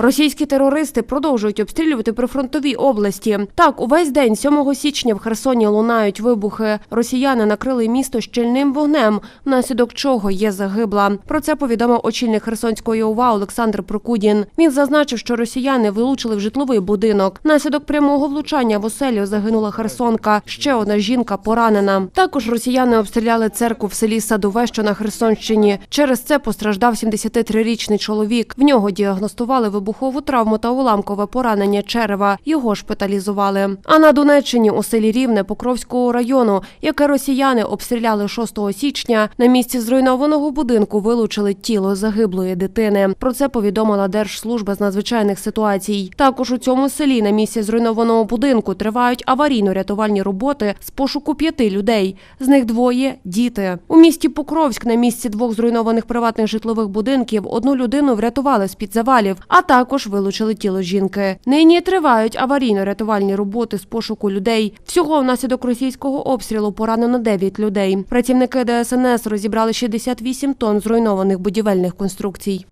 Російські терористи продовжують обстрілювати прифронтові області. Так, увесь день 7 січня в Херсоні лунають вибухи. Росіяни накрили місто щільним вогнем, внаслідок чого є загибла. Про це повідомив очільник Херсонської ОВА Олександр Прокудін. Він зазначив, що росіяни вилучили в житловий будинок. Внаслідок прямого влучання в оселю загинула Херсонка. Ще одна жінка поранена. Також росіяни обстріляли церкву в селі Садове, що на Херсонщині. Через це постраждав 73-річний чоловік. В нього діагностували вибухову травму та уламкове поранення черева. Його шпиталізували. А на Донеччині у селі Рівне Покровського району, яке росіяни обстріляли 6 січня, на місці зруйнованого будинку вилучили тіло загиблої дитини. Про це повідомила Держслужба з надзвичайних ситуацій. Також у цьому селі на місці зруйнованого будинку тривають аварійно-рятувальні роботи з пошуку п'яти людей. З них двоє діти. У місті Покровськ на місці двох зруйнованих приватних житлових будинків одну людину врятували з під завалів, а також вилучили тіло жінки. Нині тривають аварійно-рятувальні роботи з пошуку людей. Всього внаслідок російського обстрілу поранено 9 людей. Працівники ДСНС розібрали 68 тонн зруйнованих будівельних конструкцій.